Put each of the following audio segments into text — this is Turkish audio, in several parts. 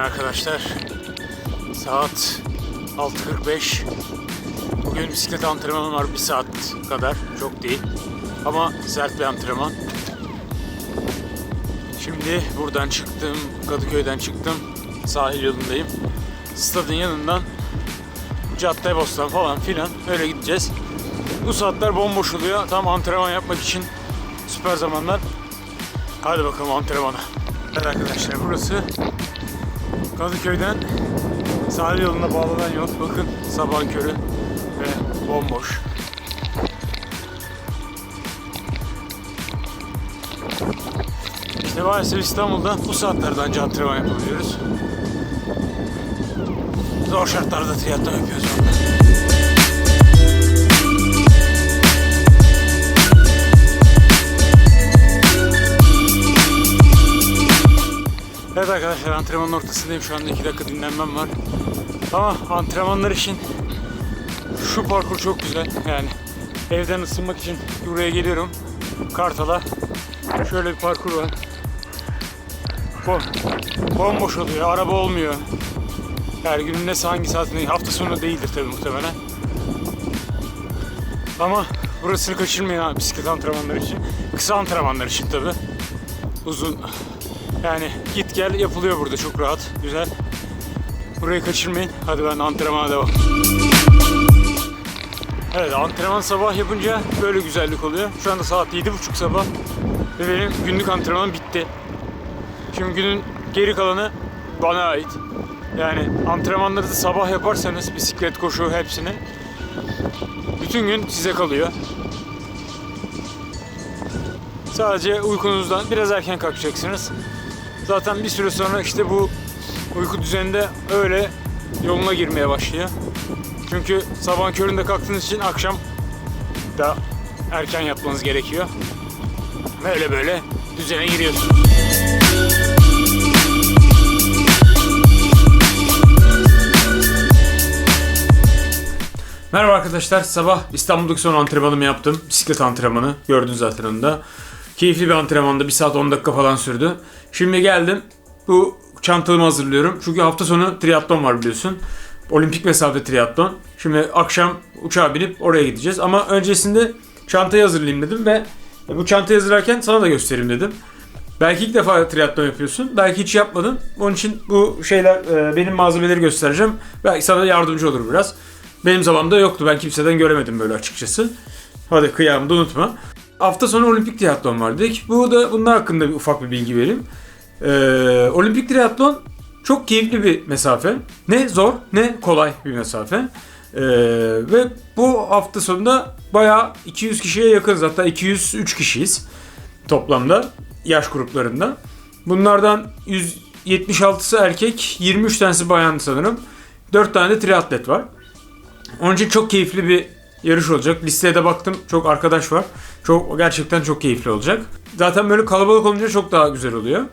arkadaşlar. Saat 6.45. Bugün bisiklet antrenmanım var bir saat kadar. Çok değil. Ama sert bir antrenman. Şimdi buradan çıktım. Kadıköy'den çıktım. Sahil yolundayım. Stadın yanından Caddebostan falan filan öyle gideceğiz. Bu saatler bomboş oluyor. Tam antrenman yapmak için süper zamanlar. Hadi bakalım antrenmana. Evet arkadaşlar burası Kadıköy'den sahil yoluna bağlanan yol. Bakın sabah körü ve bomboş. İşte maalesef İstanbul'da bu saatlerde anca antrenman yapabiliyoruz. Zor şartlarda triatlon yapıyoruz. Evet arkadaşlar antrenmanın ortasındayım. Şu anda 2 dakika dinlenmem var. Ama antrenmanlar için şu parkur çok güzel. Yani evden ısınmak için buraya geliyorum. Kartal'a. Şöyle bir parkur var. Bom, bomboş oluyor. Araba olmuyor. Yani günün ne hangi saatinde hafta sonu değildir tabii muhtemelen. Ama burasını kaçırmayın ha bisiklet antrenmanları için. Kısa antrenmanlar için tabii. Uzun yani git gel yapılıyor burada çok rahat, güzel. Burayı kaçırmayın. Hadi ben antrenmana devam. Evet antrenman sabah yapınca böyle güzellik oluyor. Şu anda saat 7.30 sabah ve benim günlük antrenmanım bitti. Şimdi günün geri kalanı bana ait. Yani antrenmanları da sabah yaparsanız bisiklet, koşu hepsini bütün gün size kalıyor. Sadece uykunuzdan biraz erken kalkacaksınız. Zaten bir süre sonra işte bu uyku düzeninde öyle yoluna girmeye başlıyor. Çünkü sabah köründe kalktığınız için akşam da erken yatmanız gerekiyor. Böyle böyle düzene giriyorsunuz. Merhaba arkadaşlar. Sabah İstanbul'daki son antrenmanımı yaptım. Bisiklet antrenmanı. Gördünüz zaten onu da. Keyifli bir antrenmanda. 1 saat 10 dakika falan sürdü. Şimdi geldim. Bu çantamı hazırlıyorum. Çünkü hafta sonu triatlon var biliyorsun. Olimpik mesafe triatlon. Şimdi akşam uçağa binip oraya gideceğiz. Ama öncesinde çantayı hazırlayayım dedim ve bu çantayı hazırlarken sana da göstereyim dedim. Belki ilk defa triatlon yapıyorsun. Belki hiç yapmadın. Onun için bu şeyler e, benim malzemeleri göstereceğim. Belki sana yardımcı olur biraz. Benim zamanımda yoktu. Ben kimseden göremedim böyle açıkçası. Hadi kıyamı da unutma. Hafta sonu olimpik triatlon var dedik. Bu da bunlar hakkında bir ufak bir bilgi vereyim. Ee, olimpik triatlon çok keyifli bir mesafe. Ne zor ne kolay bir mesafe. Ee, ve bu hafta sonunda bayağı 200 kişiye yakınız. Hatta 203 kişiyiz toplamda yaş gruplarında. Bunlardan 176'sı erkek, 23 tanesi bayan sanırım. 4 tane de triatlet var. Onun için çok keyifli bir yarış olacak. Listeye de baktım. Çok arkadaş var. Çok gerçekten çok keyifli olacak. Zaten böyle kalabalık olunca çok daha güzel oluyor.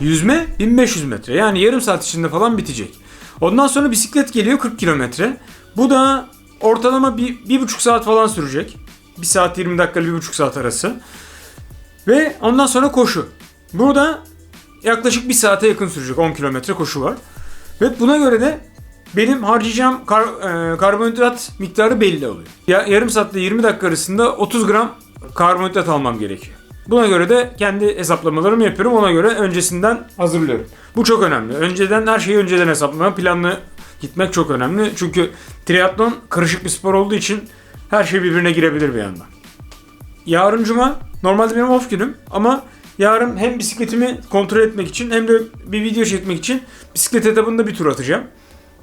Yüzme 1500 metre. Yani yarım saat içinde falan bitecek. Ondan sonra bisiklet geliyor 40 kilometre. Bu da ortalama bir, bir buçuk saat falan sürecek. 1 saat 20 dakika bir buçuk saat arası. Ve ondan sonra koşu. Burada yaklaşık bir saate yakın sürecek 10 kilometre koşu var. Ve buna göre de benim harcayacağım kar, e, karbonhidrat miktarı belli oluyor. Ya, yarım saatte 20 dakika arasında 30 gram karbonhidrat almam gerekiyor. Buna göre de kendi hesaplamalarımı yapıyorum. Ona göre öncesinden hazırlıyorum. Bu çok önemli. Önceden her şeyi önceden hesaplama, planlı gitmek çok önemli. Çünkü triatlon karışık bir spor olduğu için her şey birbirine girebilir bir yandan. Yarın cuma. Normalde benim off günüm ama yarın hem bisikletimi kontrol etmek için hem de bir video çekmek için bisiklet etabında bir tur atacağım.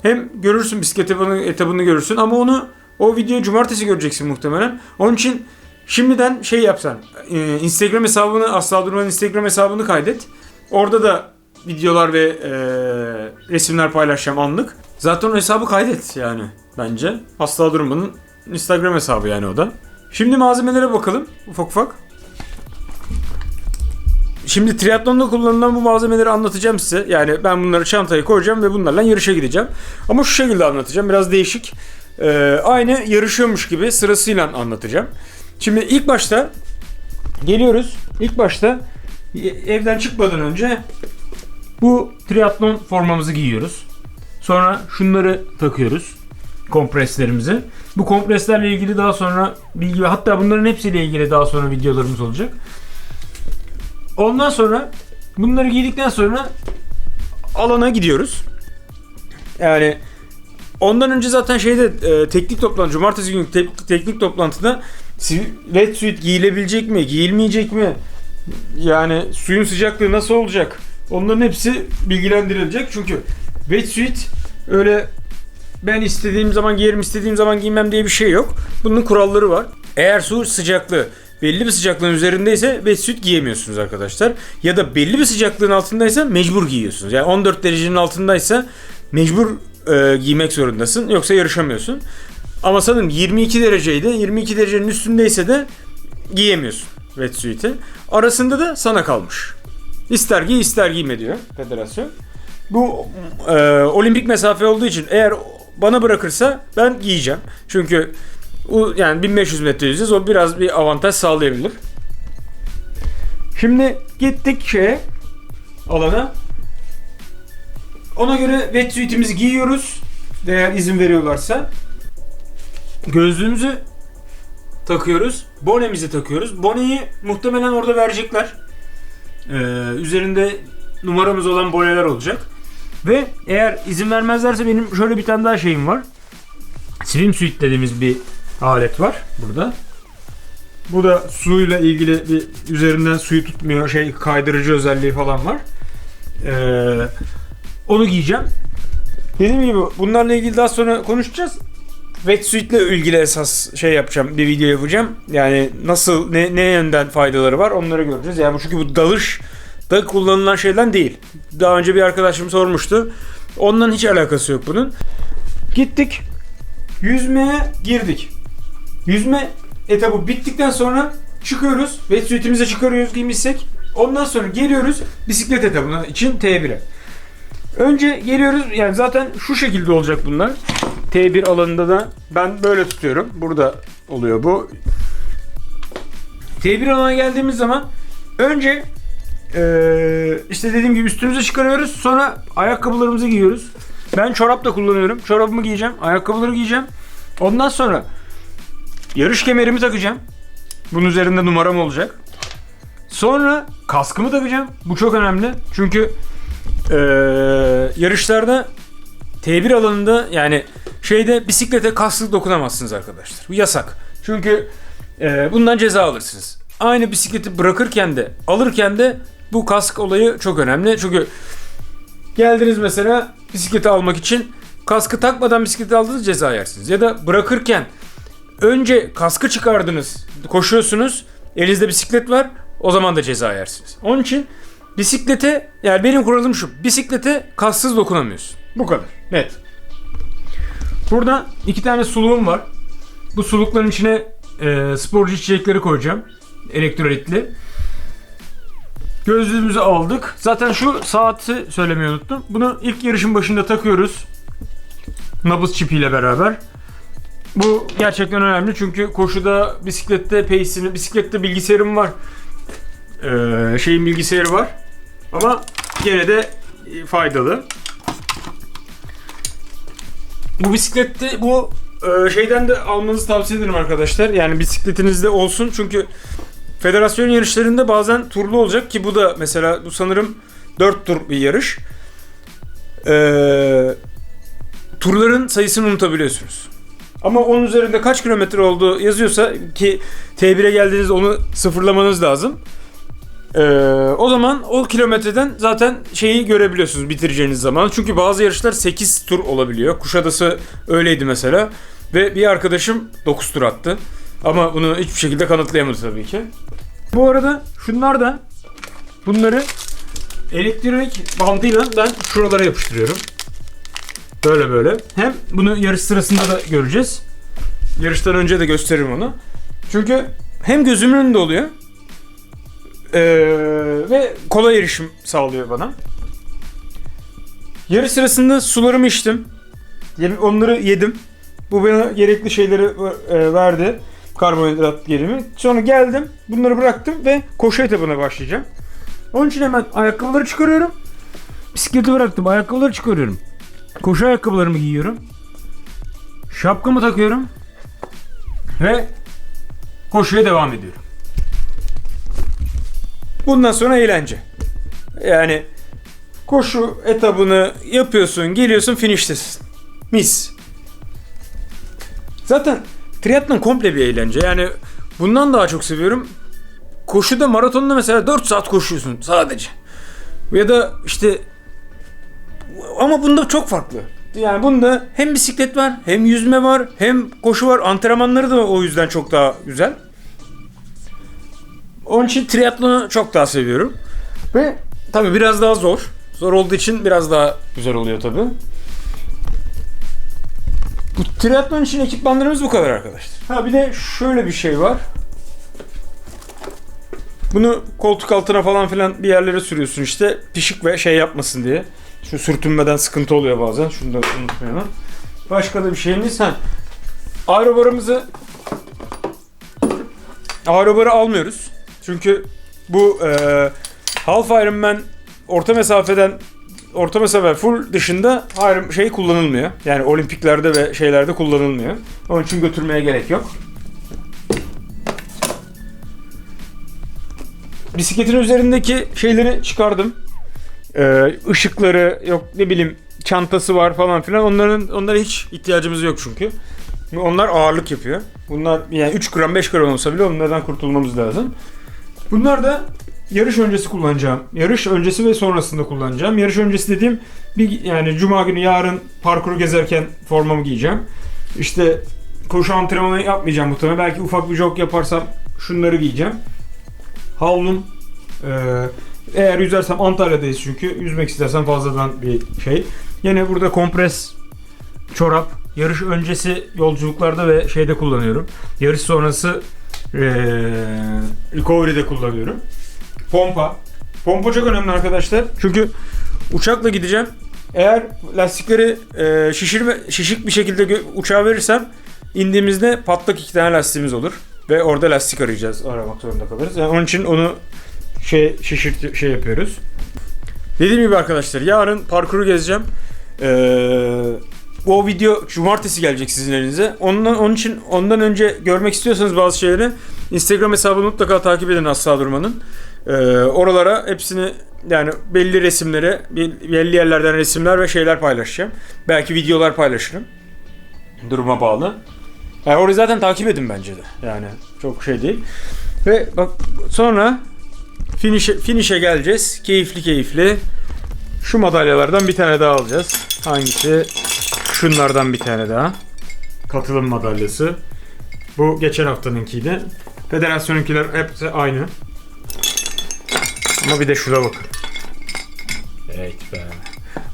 Hem görürsün bisiklet etabını, etabını görürsün ama onu o videoyu cumartesi göreceksin muhtemelen. Onun için şimdiden şey yapsan e, Instagram hesabını Asla Durman'ın Instagram hesabını kaydet. Orada da videolar ve e, resimler paylaşacağım anlık. Zaten o hesabı kaydet yani bence. Asla Durman'ın Instagram hesabı yani o da. Şimdi malzemelere bakalım ufak ufak. Şimdi triatlonda kullanılan bu malzemeleri anlatacağım size. Yani ben bunları çantaya koyacağım ve bunlarla yarışa gideceğim. Ama şu şekilde anlatacağım. Biraz değişik. Ee, aynı yarışıyormuş gibi sırasıyla anlatacağım. Şimdi ilk başta geliyoruz. İlk başta evden çıkmadan önce Bu triatlon formamızı giyiyoruz. Sonra şunları takıyoruz. Kompreslerimizi. Bu kompreslerle ilgili daha sonra bilgi ve hatta bunların hepsiyle ilgili daha sonra videolarımız olacak. Ondan sonra bunları giydikten sonra alana gidiyoruz. Yani ondan önce zaten şeyde e, teknik toplantı, cumartesi günü te- teknik toplantıda si- wetsuit giyilebilecek mi, giyilmeyecek mi? Yani suyun sıcaklığı nasıl olacak? Onların hepsi bilgilendirilecek. Çünkü wetsuit öyle ben istediğim zaman giyerim, istediğim zaman giymem diye bir şey yok. Bunun kuralları var. Eğer su sıcaklığı belli bir sıcaklığın üzerindeyse wetsuit giyemiyorsunuz arkadaşlar. Ya da belli bir sıcaklığın altındaysa mecbur giyiyorsunuz. Yani 14 derecenin altındaysa mecbur e, giymek zorundasın. Yoksa yarışamıyorsun. Ama sanırım 22 dereceydi. 22 derecenin üstündeyse de giyemiyorsun wetsuit'i. Arasında da sana kalmış. İster giy ister giyme diyor federasyon. Bu e, olimpik mesafe olduğu için eğer bana bırakırsa ben giyeceğim. Çünkü yani 1500 metre yüzeceğiz. O biraz bir avantaj sağlayabilir. Şimdi gittik şeye alana. Ona göre wetsuit'imizi giyiyoruz. Eğer izin veriyorlarsa. Gözlüğümüzü takıyoruz. Bonemizi takıyoruz. Boneyi muhtemelen orada verecekler. Ee, üzerinde numaramız olan boneler olacak. Ve eğer izin vermezlerse benim şöyle bir tane daha şeyim var. Swimsuit dediğimiz bir alet var burada. Bu da suyla ilgili bir üzerinden suyu tutmuyor şey kaydırıcı özelliği falan var. Ee, onu giyeceğim. Dediğim gibi bunlarla ilgili daha sonra konuşacağız. Wetsuit ile ilgili esas şey yapacağım, bir video yapacağım. Yani nasıl, ne, ne yönden faydaları var onları göreceğiz. Yani çünkü bu dalış da kullanılan şeyden değil. Daha önce bir arkadaşım sormuştu. Ondan hiç alakası yok bunun. Gittik. Yüzmeye girdik. Yüzme etabı bittikten sonra çıkıyoruz. Wetsuit'imizi çıkarıyoruz giymişsek. Ondan sonra geliyoruz bisiklet etabına için T1'e. Önce geliyoruz yani zaten şu şekilde olacak bunlar. T1 alanında da ben böyle tutuyorum. Burada oluyor bu. T1 alanına geldiğimiz zaman önce ee, işte dediğim gibi üstümüze çıkarıyoruz. Sonra ayakkabılarımızı giyiyoruz. Ben çorap da kullanıyorum. Çorabımı giyeceğim. Ayakkabıları giyeceğim. Ondan sonra yarış kemerimi takacağım. Bunun üzerinde numaram olacak. Sonra kaskımı takacağım. Bu çok önemli. Çünkü ee, yarışlarda T1 alanında yani şeyde bisiklete kasklı dokunamazsınız arkadaşlar. Bu yasak. Çünkü e, bundan ceza alırsınız. Aynı bisikleti bırakırken de alırken de bu kask olayı çok önemli. Çünkü geldiniz mesela bisikleti almak için kaskı takmadan bisikleti aldınız ceza yersiniz. Ya da bırakırken önce kaskı çıkardınız, koşuyorsunuz, elinizde bisiklet var, o zaman da ceza yersiniz. Onun için bisiklete, yani benim kuralım şu, bisiklete kasksız dokunamıyorsun. Bu kadar, net. Burada iki tane suluğum var. Bu sulukların içine e, sporcu içecekleri koyacağım. Elektrolitli. Gözlüğümüzü aldık. Zaten şu saati söylemeyi unuttum. Bunu ilk yarışın başında takıyoruz. Nabız çipiyle beraber. Bu gerçekten önemli çünkü koşuda, bisiklette pace'ini, bisiklette bilgisayarım var. Ee, şeyin bilgisayarı var. Ama gene de faydalı. Bu bisiklette bu e, şeyden de almanızı tavsiye ederim arkadaşlar. Yani bisikletinizde olsun çünkü federasyon yarışlarında bazen turlu olacak ki bu da mesela bu sanırım 4 tur bir yarış. Ee, turların sayısını unutabiliyorsunuz. Ama onun üzerinde kaç kilometre olduğu yazıyorsa ki T1'e geldiğinizde onu sıfırlamanız lazım. Ee, o zaman o kilometreden zaten şeyi görebiliyorsunuz bitireceğiniz zaman. Çünkü bazı yarışlar 8 tur olabiliyor. Kuşadası öyleydi mesela. Ve bir arkadaşım 9 tur attı. Ama bunu hiçbir şekilde kanıtlayamadı tabii ki. Bu arada şunlar da bunları elektronik bandıyla ben şuralara yapıştırıyorum. Böyle böyle. Hem bunu yarış sırasında da göreceğiz. Yarıştan önce de gösteririm onu. Çünkü hem gözümün önünde oluyor. Ee, ve kolay erişim sağlıyor bana. Yarış sırasında sularımı içtim. Onları yedim. Bu bana gerekli şeyleri e, verdi. Karbonhidrat yerimi. Sonra geldim. Bunları bıraktım ve koşu etabına başlayacağım. Onun için hemen ayakkabıları çıkarıyorum. Bisikleti bıraktım. Ayakkabıları çıkarıyorum. Koşu ayakkabılarımı giyiyorum. Şapkamı takıyorum. Ve koşuya devam ediyorum. Bundan sonra eğlence. Yani koşu etabını yapıyorsun, geliyorsun, finiştesin. Mis. Zaten triatlon komple bir eğlence. Yani bundan daha çok seviyorum. Koşuda maratonda mesela 4 saat koşuyorsun sadece. Ya da işte ama bunda çok farklı. Yani bunda hem bisiklet var, hem yüzme var, hem koşu var. Antrenmanları da o yüzden çok daha güzel. Onun için triatlonu çok daha seviyorum. Ve tabii biraz daha zor. Zor olduğu için biraz daha güzel oluyor tabii. Bu triatlon için ekipmanlarımız bu kadar arkadaşlar. Ha bir de şöyle bir şey var. Bunu koltuk altına falan filan bir yerlere sürüyorsun işte pişik ve şey yapmasın diye. Şu sürtünmeden sıkıntı oluyor bazen. Şunu da unutmayalım. Başka da bir şeyimiz ha. Aerobarımızı Aerobarı almıyoruz. Çünkü bu e, Half Ironman orta mesafeden orta mesafe full dışında Iron şey kullanılmıyor. Yani olimpiklerde ve şeylerde kullanılmıyor. Onun için götürmeye gerek yok. Bisikletin üzerindeki şeyleri çıkardım. Ee, ışıkları yok ne bileyim çantası var falan filan. Onların onlara hiç ihtiyacımız yok çünkü. Onlar ağırlık yapıyor. Bunlar yani 3 gram 5 gram olsa bile onlardan kurtulmamız lazım. Bunlar da yarış öncesi kullanacağım. Yarış öncesi ve sonrasında kullanacağım. Yarış öncesi dediğim bir yani cuma günü yarın parkuru gezerken formamı giyeceğim. İşte koşu antrenmanı yapmayacağım muhtemelen. Belki ufak bir jog yaparsam şunları giyeceğim. Havlum. Ee, eğer yüzersem Antalya'dayız çünkü. Yüzmek istersem fazladan bir şey. Yine burada kompres çorap. Yarış öncesi yolculuklarda ve şeyde kullanıyorum. Yarış sonrası ee, recovery'de kullanıyorum. Pompa. Pompa çok önemli arkadaşlar. Çünkü uçakla gideceğim. Eğer lastikleri e, şişirme, şişik bir şekilde uçağa verirsem indiğimizde patlak iki tane lastiğimiz olur. Ve orada lastik arayacağız. Aramak zorunda kalırız. Yani onun için onu şey şişirt şey yapıyoruz. Dediğim gibi arkadaşlar yarın parkuru gezeceğim. Ee, o video cumartesi gelecek sizin elinize. Ondan onun için ondan önce görmek istiyorsanız bazı şeyleri Instagram hesabını mutlaka takip edin Asla Durman'ın. Ee, oralara hepsini yani belli resimlere, belli yerlerden resimler ve şeyler paylaşacağım. Belki videolar paylaşırım. Duruma bağlı. Yani orayı zaten takip edin bence de. Yani çok şey değil. Ve bak sonra finish'e, finish'e geleceğiz. Keyifli keyifli. Şu madalyalardan bir tane daha alacağız. Hangisi? Şunlardan bir tane daha. Katılım madalyası. Bu geçen haftanınkiydi. Federasyonunkiler hepsi aynı. Ama bir de şuna bakın. Evet be.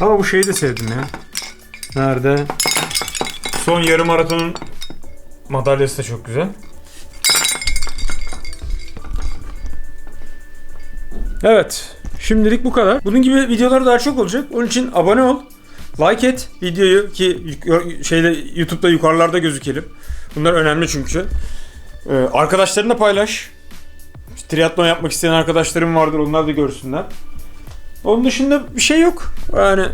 Ama bu şeyi de sevdim ya. Nerede? Son yarım maratonun madalyası da çok güzel. Evet. Şimdilik bu kadar. Bunun gibi videolar daha çok olacak. Onun için abone ol. Like et videoyu ki şeyde YouTube'da yukarılarda gözükelim. Bunlar önemli çünkü. Ee, arkadaşlarınla paylaş. Triatlon yapmak isteyen arkadaşlarım vardır. Onlar da görsünler. Onun dışında bir şey yok. Yani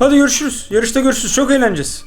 Hadi görüşürüz. Yarışta görüşürüz. Çok eğleneceğiz.